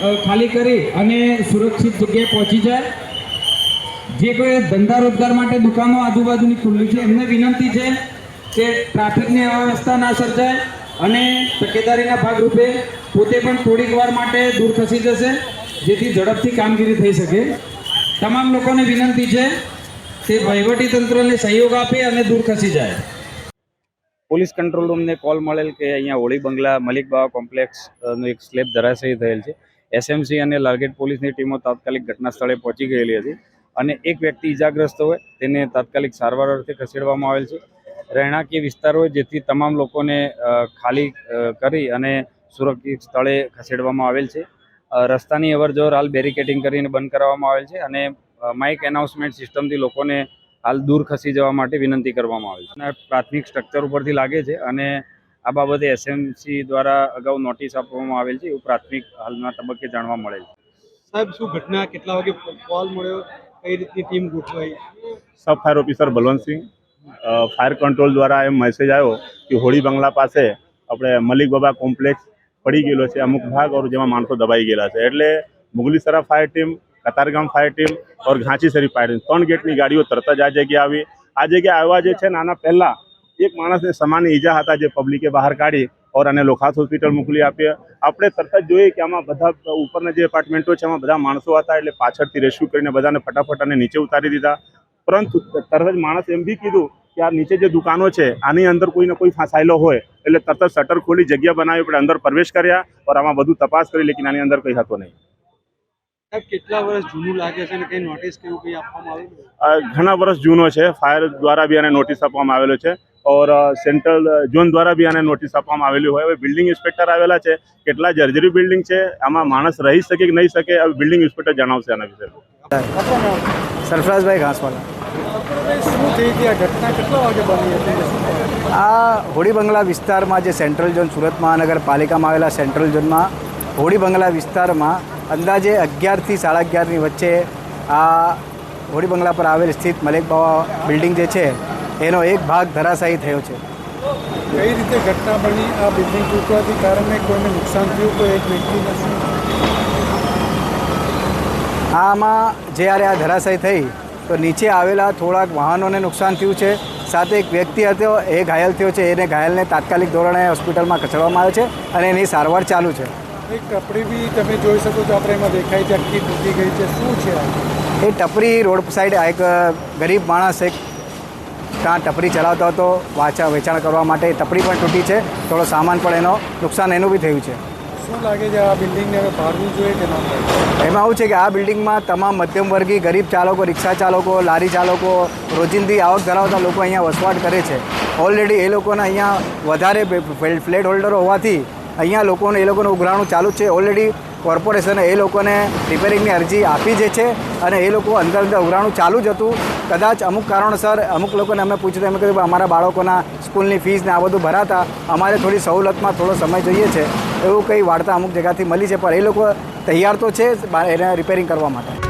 ખાલી કરી અને સુરક્ષિત જગ્યાએ પહોંચી જાય. જે કોઈ ધંધા રોજગાર માટે દુકાનો આજુબાજુની ખુલ્લી છે એમને વિનંતી છે કે ટ્રાફિકની અવ્યવસ્થા ના સર્જાય અને તકેદારીના ભાગરૂપે પોતે પણ થોડીક વાર માટે દૂર ખસી જશે જેથી ઝડપથી કામગીરી થઈ શકે. તમામ લોકોને વિનંતી છે તે વહીવટી તંત્રને સહયોગ આપે અને દૂર ખસી જાય. પોલીસ કંટ્રોલ રૂમને કોલ મળેલ કે અહીંયા હોળી બંગલા મલિક બાવા કોમ્પ્લેક્સ અ, એક સ્લેબ ધરાશયી થયેલ છે. એસએમસી અને લાલગેટ પોલીસની ટીમો તાત્કાલિક ઘટના સ્થળે પહોંચી ગયેલી હતી અને એક વ્યક્તિ ઈજાગ્રસ્ત હોય તેને તાત્કાલિક સારવાર અર્થે ખસેડવામાં આવેલ છે. રહેણાંકીય વિસ્તાર હોય જેથી તમામ લોકોને ખાલી કરી અને સુરક્ષિત સ્થળે ખસેડવામાં આવેલ છે. રસ્તાની અવરજવર હાલ બેરિકેડિંગ કરીને બંધ કરવામાં આવેલ છે અને માઇક એનાઉન્સમેન્ટ સિસ્ટમથી લોકોને હાલ દૂર ખસી જવા માટે વિનંતી કરવામાં આવી છે. પ્રાથમિક સ્ટ્રક્ચર ઉપરથી લાગે છે અને આ બાબતે એસએમસી દ્વારા અગાઉ નોટિસ આપવામાં આવેલ છે એવું પ્રાથમિક હાલના તબક્કે જાણવા મળેલ છે. સાહેબ શું ઘટના કેટલા વાગે કોલ મળ્યો? કઈ રીતની ટીમ ગોઠવાઈ? સબ ફાયર ઓફિસર બલવંતસિંહ અ, ફાયર કંટ્રોલ દ્વારા એમ મેસેજ આવ્યો કે હોળી બંગલા પાસે આપણે મલિક બાબા કોમ્પ્લેક્સ પડી ગયેલો છે અમુક ભાગ ઓર જેમાં માણસો દબાઈ ગયેલા છે. એટલે Mugalisara fire team Katargam fire team ઓર ઘાંચીસરી ફાયર ટીમ ત્રણ ગેટની ગાડીઓ તરત જ આ જગ્યાએ આવી. આ જગ્યાએ આવ્યા જે છે નાના પહેલા એક માણસને સમાન ઈજા હતા જે પબ્લિકે બહાર કાઢી ઓર અને લોખાસ હોસ્પિટલ મોકલી આપીએ આપણે તરત જ જોઈએ કે આમાં બધા ઉપરના જે એપાર્ટમેન્ટો છે એમાં બધા માણસો હતા એટલે પાછળથી રેસ્ક્યુ કરીને બધાને ફટાફટ અને નીચે ઉતારી દીધા. પરંતુ તરત જ માણસ એમ બી કીધું કે આ નીચે જે દુકાનો છે આની અંદર કોઈને કોઈ ફસાયેલો હોય. એટલે તરત જ શટર ખોલી જગ્યા બનાવી આપણે અંદર પ્રવેશ કર્યા ઓર આમાં બધું તપાસ કરી લેકિન આની અંદર કંઈ હતો નહીં. કેટલા વર્ષ જૂનું લાગે છે અને કઈ નોટિસ કે કઈ આપવામાં આવ્યું આ ઘણા વર્ષ જૂનો છે. ફાયર દ્વારા બી આને નોટિસ આપવામાં આવેલો છે. ઓર સેન્ટ્રલ ઝોન દ્વારા બી આને નોટિસ આપવામાં આવેલી હોય. હવે બિલ્ડિંગ ઇન્સ્પેક્ટર આવેલા છે. કેટલા જર્જરી બિલ્ડિંગ છે? આમાં માણસ રહી શકે કે નહીં શકે? હવે બિલ્ડિંગ ઇન્સ્પેક્ટર જણાવશે આના વિશે. સરફરાજભાઈ ઘાસવાલા. શું થઈ હતી આ ઘટના કેટલા વાગે બની હતી? આ હોળી બંગલા વિસ્તારમાં જે સેન્ટ્રલ ઝોન સુરત મહાનગરપાલિકામાં આવેલા સેન્ટ્રલ ઝોનમાં હોળી બંગલા વિસ્તારમાં અંદાજે અગિયારથી સાડા અગિયારની વચ્ચે આ હોળી બંગલા પર આવેલ સ્થિત મલેક બાવા બિલ્ડિંગ જે છે એનો એક ભાગ ધરાશાયી થયો છે. કઈ રીતે ઘટના બની આ બિલ્ડિંગ તૂટવાથી કારણે કોઈને નુકસાન થયું કોઈ એક વ્યક્તિને આમાં જ્યારે આ ધરાશાયી થઈ તો નીચે આવેલા થોડાક વાહનોને નુકસાન થયું છે. સાથે એક વ્યક્તિ હતો એ ઘાયલ થયો છે. એને ઘાયલને તાત્કાલિક ધોરણે હોસ્પિટલમાં ખસેડવામાં આવે છે અને એની સારવાર ચાલુ છે. એક ટપરી બી તમે જોઈ શકો છો આપણે એમાં દેખાય છે આખી તૂટી ગઈ છે. શું છે એ ટપરી રોડ સાઈડ એક ગરીબ માણસ એક ત્યાં ટપરી ચલાવતો હતો વાચા વેચાણ કરવા માટે ટપરી પણ તૂટી છે. થોડો સામાન પણ એનો નુકસાન એનું બી થયું છે. શું લાગે છે આ બિલ્ડિંગને હવે ભાડવું જોઈએ કે ના એમાં આવું છે કે આ બિલ્ડિંગમાં તમામ મધ્યમવર્ગી ગરીબ ચાલકો રિક્ષા ચાલકો લારી ચાલકો રોજિંદી આવક ધરાવતા લોકો અહીંયા વસવાટ કરે છે. ઓલરેડી એ લોકોને અહીંયા વધારે ફ્લેટ હોલ્ડરો હોવાથી અહીંયા લોકોને એ લોકોનું ઉઘરાણું ચાલુ જ છે. ઓલરેડી કોર્પોરેશને એ લોકોને રિપેરિંગની અરજી આપી જે છે અને એ લોકો અંદર અંદર ઉઘરાણું ચાલુ જ હતું. કદાચ અમુક કારણોસર અમુક લોકોને અમે પૂછ્યું એમ કીધું અમારા બાળકોના સ્કૂલની ફીસ ને આ બધું ભરાતા, અમારે થોડી સવલતમાં થોડો સમય જોઈએ છે. એવું કંઈ વાર્તા અમુક જગ્યાથી મળી છે, પણ એ લોકો તૈયાર તો છે એને રિપેરિંગ કરવા માટે.